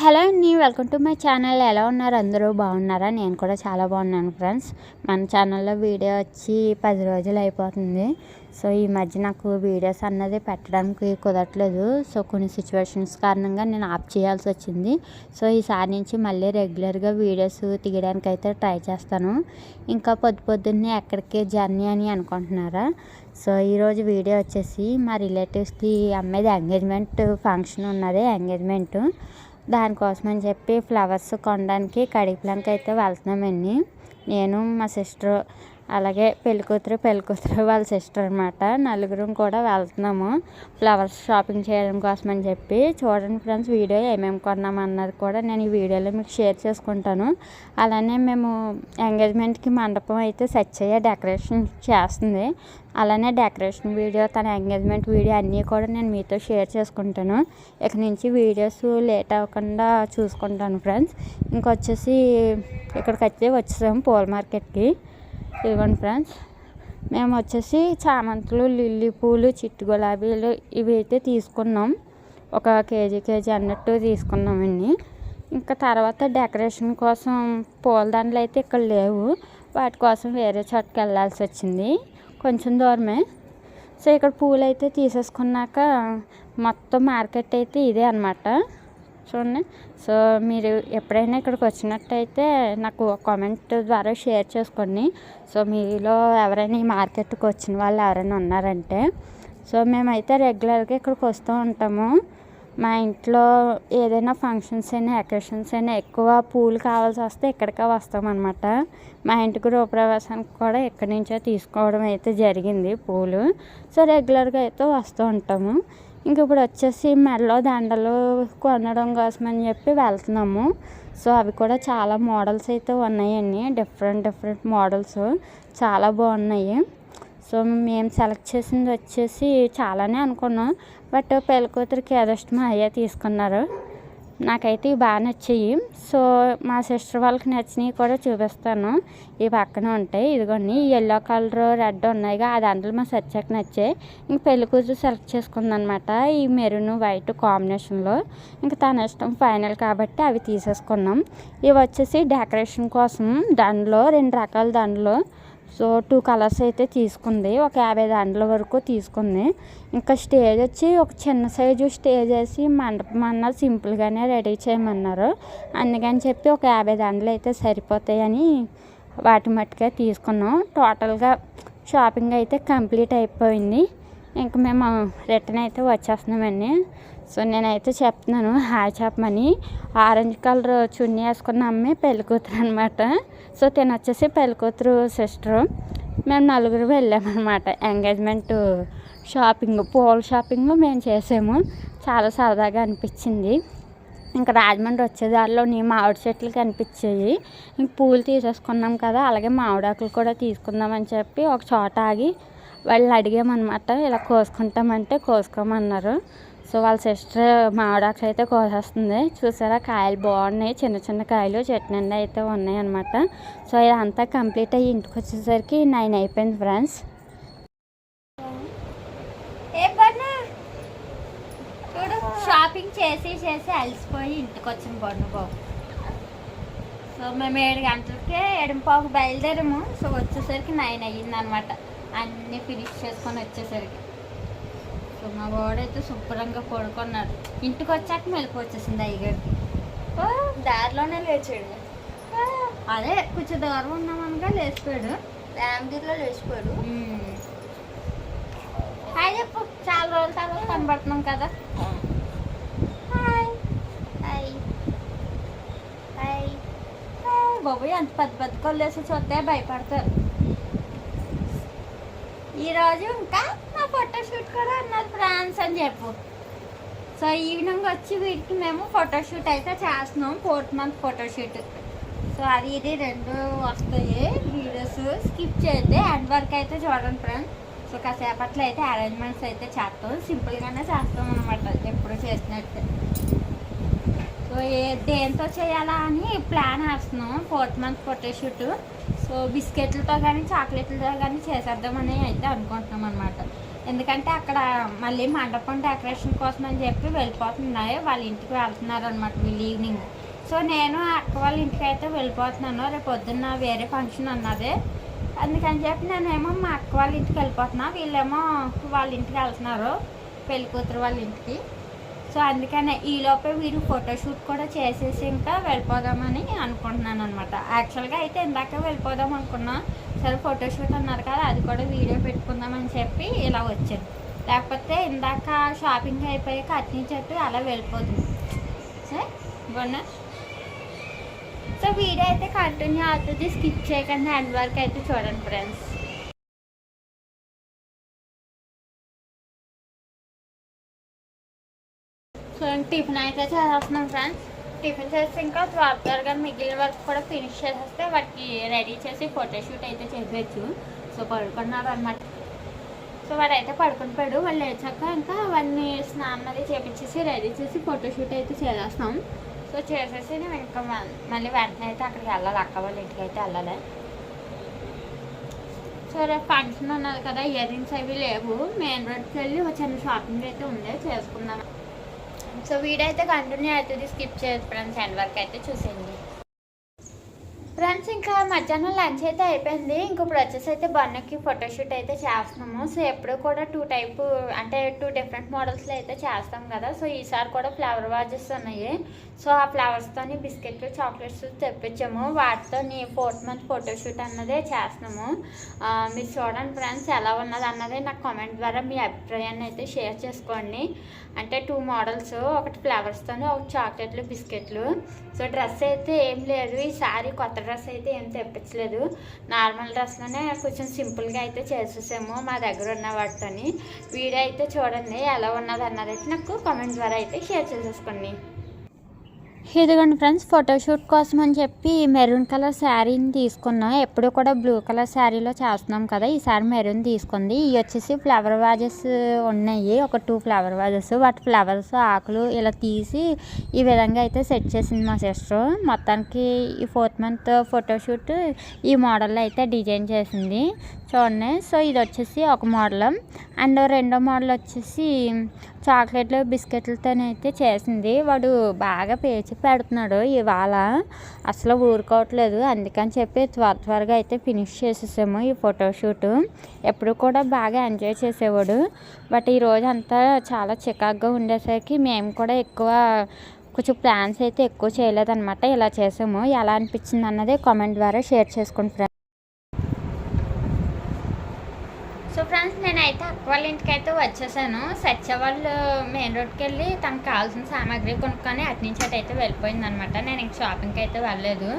Hello అండి welcome to my channel. ఎలా ఉన్నారు? అందరూ బాగున్నారా? నేను కూడా చాలా బాగున్నాను ఫ్రెండ్స్. మన ఛానల్లో వీడియో వచ్చి పది రోజులు అయిపోతుంది. సో ఈ మధ్య నాకు వీడియోస్ అన్నది పెట్టడానికి కుదరట్లేదు. సో కొన్ని సిచ్యువేషన్స్ కారణంగా నేను ఆప్ చేయాల్సి వచ్చింది. సో ఈసారి నుంచి మళ్ళీ రెగ్యులర్గా వీడియోస్ తీయడానికి అయితే ట్రై చేస్తాను. ఇంకా పొద్దు పొద్దున్నే ఎక్కడికే జర్నీ అని అనుకుంటున్నారా? సో ఈరోజు వీడియో వచ్చేసి మా రిలేటివ్స్కి అమ్మాయిది ఎంగేజ్మెంట్ ఫంక్షన్ ఉన్నది. ఎంగేజ్మెంట్ దానికోసం అని చెప్పి ఫ్లవర్స్ కొనడానికి కడిగిప్లంకి అయితే వెళ్తున్నామండి. నేను మా సిస్టర్ అలాగే పెళ్ళికూతురు పెళ్ళికూతురు వాళ్ళ సిస్టర్ అనమాట నలుగురం కూడా వెళ్తున్నాము. ఫ్లవర్స్ షాపింగ్ చేయడం కోసం అని చెప్పి. చూడండి ఫ్రెండ్స్ వీడియో ఏమేమి కొన్నాం అన్నది కూడా నేను ఈ వీడియోలో మీకు షేర్ చేసుకుంటాను. అలానే మేము ఎంగేజ్మెంట్కి మండపం అయితే సెట్ డెకరేషన్ చేస్తుంది. అలానే డెకరేషన్ వీడియో తన ఎంగేజ్మెంట్ వీడియో అన్నీ కూడా నేను మీతో షేర్ చేసుకుంటాను. ఇక నుంచి వీడియోస్ లేట్ అవ్వకుండా చూసుకుంటాను ఫ్రెండ్స్ ఇంకొచ్చేసి ఇక్కడికి వచ్చి వచ్చేసాము పూల మార్కెట్కి ఇదిగోండి ఫ్రెండ్స్ మేము వచ్చేసి చామంతులు లిల్లీ పూలు చిట్టు గులాబీలు ఇవి అయితే తీసుకున్నాం. ఒక కేజీ కేజీ అన్నట్టు తీసుకున్నామండి ఇంకా తర్వాత డెకరేషన్ కోసం పూలదండలు అయితే ఇక్కడ లేవు. వాటి కోసం వేరే చోటుకి వెళ్ళాల్సి వచ్చింది. కొంచెం దూరమే. సో ఇక్కడ పూలు అయితే తీసేసుకున్నాక మొత్తం మార్కెట్ అయితే ఇదే అనమాట చూడండి. సో మీరు ఎప్పుడైనా ఇక్కడికి వచ్చినట్టయితే నాకు కామెంట్ ద్వారా షేర్ చేసుకోండి. సో మీలో ఎవరైనా ఈ మార్కెట్కి వచ్చిన వాళ్ళు ఎవరైనా ఉన్నారంటే. సో మేమైతే రెగ్యులర్గా ఇక్కడికి వస్తూ ఉంటాము. మా ఇంట్లో ఏదైనా ఫంక్షన్స్ అయినా అకేషన్స్ అయినా ఎక్కువ పూలు కావాల్సి వస్తే ఇక్కడికే వస్తామన్నమాట. మా ఇంటి గృహప్రవేశానికి కూడా ఇక్కడి నుంచే తీసుకోవడం అయితే జరిగింది పూలు. సో రెగ్యులర్గా అయితే వస్తూ ఉంటాము. ఇంక ఇప్పుడు వచ్చేసి మెడలో దండలు కొనడం కోసం అని చెప్పి వెళ్తున్నాము. సో అవి కూడా చాలా మోడల్స్ అయితే ఉన్నాయండి. డిఫరెంట్ డిఫరెంట్ మోడల్స్ చాలా బాగున్నాయి. సో మేము సెలెక్ట్ చేసింది వచ్చేసి చాలానే అనుకున్నాం. బట్ పెళ్ళికూతురికి అదృష్టం అయ్యే తీసుకున్నారు. నాకైతే ఇవి బాగా నచ్చాయి. సో మా సిస్టర్ వాళ్ళకి నచ్చినవి కూడా చూపిస్తాను. ఈ పక్కన ఉంటాయి. ఇదిగోండి ఎల్లో కలర్ రెడ్ ఉన్నాయిగా అది అందులో మా సత్యకి నచ్చాయి. ఇంక పెళ్ళి కూతురు సెలెక్ట్ చేసుకుందనమాట. ఈ మెరూన్ వైట్ కాంబినేషన్లో ఇంకా తన ఇష్టం ఫైనల్ కాబట్టి అవి తీసేసుకున్నాం. ఇవి వచ్చేసి డెకరేషన్ కోసం దండలో రెండు రకాల దండలు సో టూ కలర్స్ అయితే తీసుకుంది. ఒక యాభై దండల వరకు తీసుకుంది. ఇంకా స్టేజ్ వచ్చి ఒక చిన్న సైజు స్టేజ్ వేసి మండపం అన్న సింపుల్గానే రెడీ చేయమన్నారు. అందుకని చెప్పి ఒక యాభై దండలు అయితే సరిపోతాయని వాటి మట్టుకే తీసుకున్నాం. టోటల్గా షాపింగ్ అయితే కంప్లీట్ అయిపోయింది. ఇంక మేము రిటర్న్ అయితే వచ్చేస్తున్నామండి. సో నేనైతే చెప్తున్నాను హాయ్ చెప్పమని. ఆరెంజ్ కలర్ చున్నీ వేసుకున్న అమ్మాయి పెళ్ళికూతురు అనమాట సో తిన వచ్చేసి పెళ్ళికూతురు సిస్టరు మేము నలుగురు వెళ్ళామన్నమాట. ఎంగేజ్మెంట్ షాపింగ్ పూల షాపింగ్ మేము చేసాము. చాలా సరదాగా అనిపించింది. ఇంకా రాజమండ్రి వచ్చేదారిలో నీ మామిడి చెట్లు కనిపించాయి. ఇంక పూలు తీసేసుకున్నాం కదా అలాగే మామిడాకులు కూడా తీసుకుందామని చెప్పి ఒక చోట ఆగి వాళ్ళు అడిగామన్నమాట ఇలా కోసుకుంటామంటే కోసుకోమన్నారు. సో వాళ్ళ సిస్టర్ మామిడాకులు అయితే కోసేస్తుంది. చూసారా కాయలు బాగున్నాయి చిన్న చిన్న కాయలు చెట్టు అయితే ఉన్నాయి అనమాట సో ఇదంతా కంప్లీట్ అయ్యి ఇంటికి వచ్చేసరికి నైన్ అయిపోయింది ఫ్రెండ్స్. షాపింగ్ చేసి చేసి అలసిపోయి ఇంటికి వచ్చిన పండు బాబు. సో మేము ఏడు గంటలకే ఎడంపాకు బయలుదేరాము. సో వచ్చేసరికి నైన్ అయ్యింది అనమాట అన్నీ ఫినిష్ చేసుకొని వచ్చేసరికి. సో మా వాడైతే శుభ్రంగా పడుకున్నాడు. ఇంటికి వచ్చాక మెలకు వచ్చేసింది అయ్యగారికి. ఓ, దారిలోనే లేచాడు. అదే కొంచెం దూరం ఉన్నామనగా లేచిపోయాడు. రామగిరిలో లేచిపోయాడు. హాయ్ చెప్పు చాలా రోజుల తర్వాత కనబడుతున్నాం కదా. హాయ్. హాయ్. హాయ్. బాబోయ్ అంత పెద్ద పెద్ద వేసి చూస్తే భయపడతారు. ఈరోజు ఇంకా నా ఫోటోషూట్ కూడా ఉన్నది ఫ్రాన్స్ అని చెప్పు. సో ఈవినింగ్ వచ్చి వీటికి మేము ఫోటోషూట్ అయితే చేస్తున్నాం ఫోర్త్ మంత్ ఫోటోషూట్ సో అది ఇది రెండు వస్తాయి వీడియోస్ స్కిప్ చేస్తే ఎండ్ వరకు అయితే చూడండి ఫ్రెండ్స్ సో కాసేపట్లో అయితే అరేంజ్మెంట్స్ అయితే చేస్తాం. సింపుల్గానే చేస్తాం అనమాట ఎప్పుడు చేసినట్టు. సో ఏ దేంతో చేయాలా అని ప్లాన్ వేస్తున్నాం ఫోర్త్ మంత్ ఫోటోషూట్ సో బిస్కెట్లతో కానీ చాక్లెట్లతో కానీ చేసేద్దామని అయితే అనుకుంటున్నాం అనమాట ఎందుకంటే అక్కడ మళ్ళీ మండపం డెకరేషన్ కోసం అని చెప్పి వెళ్ళిపోతున్నాయి. వాళ్ళ ఇంటికి వెళ్తున్నారు అనమాట వీళ్ళు ఈవినింగ్. సో నేను అక్క వాళ్ళ ఇంటికి అయితే వెళ్ళిపోతున్నాను. రేపు పొద్దున్న వేరే ఫంక్షన్ అన్నది. అందుకని చెప్పి నేనేమో మా అక్క వాళ్ళ ఇంటికి వెళ్ళిపోతున్నా. వీళ్ళేమో వాళ్ళ ఇంటికి వెళ్తున్నారు. పెళ్ళికూతురు వాళ్ళ ఇంటికి. సో అందుకనే ఈలోపే వీరు ఫోటోషూట్ కూడా చేసేసి ఇంకా వెళ్ళిపోదామని అనుకుంటున్నాను అనమాట యాక్చువల్గా అయితే ఇందాక వెళ్ళిపోదాం అనుకున్నా. సరే ఫోటోషూట్ అన్నారు కదా అది కూడా వీడియో పెట్టుకుందామని చెప్పి ఇలా వచ్చాను. లేకపోతే ఇందాక షాపింగ్ అయిపోయాక అట్నీ చెప్పి అలా వెళ్ళిపోతుంది సరే బాగున్నా? సో వీడియో అయితే కంటిన్యూ అవుతుంది. స్కిప్ చేయకుండా. ఎండ్ వరకు అయితే చూడండి ఫ్రెండ్స్ సో టిఫిన్ అయితే చేసేస్తున్నాం ఫ్రెండ్స్. టిఫిన్ చేస్తే ఇంకా త్వర త్వరగా మిగిలిన వర్క్ కూడా ఫినిష్ చేసేస్తే వాటికి రెడీ చేసి ఫోటోషూట్ అయితే చేసేయచ్చు సో పడుకున్నారు అనమాట సో వాడైతే పడుకుని పోయాడు వాళ్ళు లేచాక ఇంకా వాడిని స్నానం అది చేపించేసి రెడీ చేసి ఫోటోషూట్ అయితే చేసేస్తాం సో చేసేసి నేను ఇంకా మళ్ళీ వెంటనే అయితే అక్కడికి వెళ్ళాలి. అక్క వాళ్ళ ఇంటికి అయితే వెళ్ళాలి. సో రేపు ఫంక్షన్ ఉన్నది కదా. ఇయర్ రింగ్స్ అవి లేవు. మెయిన్ రోడ్కి వెళ్ళి ఒక చిన్న షాపింగ్ అయితే ఉంది. చేసుకుందాం. సో వీడియో అయితే కంటిన్యూ అవుతుంది. స్కిప్ చేయదు ఫ్రెండ్స్. ఎండ్ వరకు అయితే చూసేయండి. ఫ్రెండ్స్ ఇంకా మధ్యాహ్నం లంచ్ అయితే అయిపోయింది. ఇంక ఇప్పుడు వచ్చేసి అయితే బన్నకి ఫోటోషూట్ అయితే చేస్తున్నాము. సో ఎప్పుడు కూడా టూ టైప్ అంటే టూ డిఫరెంట్ మోడల్స్లో అయితే చేస్తాం కదా. సో ఈసారి కూడా ఫ్లవర్ వాజెస్ ఉన్నాయి. సో ఆ ఫ్లవర్స్తోని బిస్కెట్లు చాక్లెట్స్ తెప్పించాము. వాటితో ఫోర్త్ మంత్ ఫోటోషూట్ అన్నదే చేస్తున్నాము. మీరు చూడండి ఫ్రెండ్స్ ఎలా ఉన్నది అన్నది నాకు కామెంట్ ద్వారా మీ అభిప్రాయాన్ని అయితే షేర్ చేసుకోండి. అంటే టూ మోడల్స్ ఒకటి ఫ్లవర్స్తోని ఒకటి చాక్లెట్లు బిస్కెట్లు. సో డ్రెస్ అయితే ఏం లేదు. ఈసారి కొత్త డ్రెస్ అయితే ఏం తెప్పించలేదు. నార్మల్ డ్రెస్లోనే కొంచెం సింపుల్గా అయితే చేసేసాము మా దగ్గర ఉన్న వాటితోని. వీడియో అయితే చూడండి ఎలా ఉన్నది అన్నది అయితే నాకు కామెంట్ ద్వారా అయితే షేర్ చేసేసుకోండి. ఇదిగోండి ఫ్రెండ్స్ ఫోటోషూట్ కోసం అని చెప్పి మెరూన్ కలర్ శారీని తీసుకున్నాం. ఎప్పుడు కూడా బ్లూ కలర్ శారీలో చేస్తున్నాం కదా ఈసారి మెరూన్ తీసుకుంది. ఇవి వచ్చేసి ఫ్లవర్ వాజెస్ ఉన్నాయి. ఒక టూ ఫ్లవర్ వాజెస్ వాటి ఫ్లవర్స్ ఆకులు ఇలా తీసి ఈ విధంగా అయితే సెట్ చేసింది మా సిస్టర్ మొత్తానికి ఈ ఫోర్త్ మంత్ ఫోటోషూట్ ఈ మోడల్లో అయితే డిజైన్ చేసింది. చూడండి. సో ఇది వచ్చేసి ఒక మోడల్ అండ్ రెండో మోడల్ వచ్చేసి చాక్లెట్లు బిస్కెట్లతోనైతే చేసింది. వాడు బాగా పేచి పెడుతున్నాడు ఇవాళ. అసలు ఊరుకోవట్లేదు. అందుకని చెప్పి త్వర త్వరగా అయితే ఫినిష్ చేసేసాము ఈ ఫోటోషూట్ ఎప్పుడు కూడా బాగా ఎంజాయ్ చేసేవాడు. బట్ ఈ రోజు అంతా చాలా చికాగ్గా ఉండేసరికి మేము కూడా ఎక్కువ కొంచెం ప్లాన్స్ అయితే ఎక్కువ చేయలేదన్నమాట. ఇలా చేసాము. ఎలా అనిపించింది అన్నది కామెంట్ ద్వారా షేర్ చేసుకోండి ఫ్రెండ్స్ సో అయితే నేనైతే అక్క వాళ్ళ ఇంటికి అయితే వచ్చేసాను. సత్య వాళ్ళు మెయిన్ రోడ్కి వెళ్ళి తనకు కావాల్సిన సామాగ్రి కొనుక్కొని అటు నుంచి అటు అయితే వెళ్ళిపోయింది అనమాట నేను ఇంక షాపింగ్కి అయితే వెళ్ళలేదు.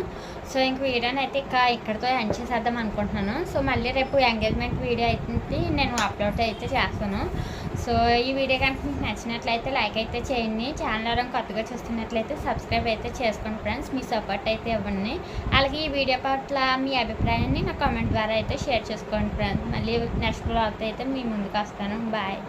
సో ఇంక వీడియోని అయితే ఇక ఇక్కడితో ఎండ్ చేసేద్దాం అనుకుంటున్నాను. సో మళ్ళీ రేపు ఎంగేజ్మెంట్ వీడియో అయితే నేను అప్లోడ్ అయితే చేస్తాను. సో ఈ వీడియో కనుక మీకు నచ్చినట్లయితే లైక్ అయితే చేయండి. ఛానల్ ఎవరైనా కొత్తగా చూస్తున్నట్లయితే సబ్స్క్రైబ్ అయితే చేసుకోండి ఫ్రెండ్స్ మీ సపోర్ట్ అయితే ఇవ్వండి. అలాగే ఈ వీడియో పట్ల మీ అభిప్రాయాన్ని నా కామెంట్ ద్వారా అయితే షేర్ చేసుకోండి ఫ్రెండ్స్ మళ్ళీ నెక్స్ట్ బ్లాగ్ అయితే మీ ముందుకు వస్తాను. బాయ్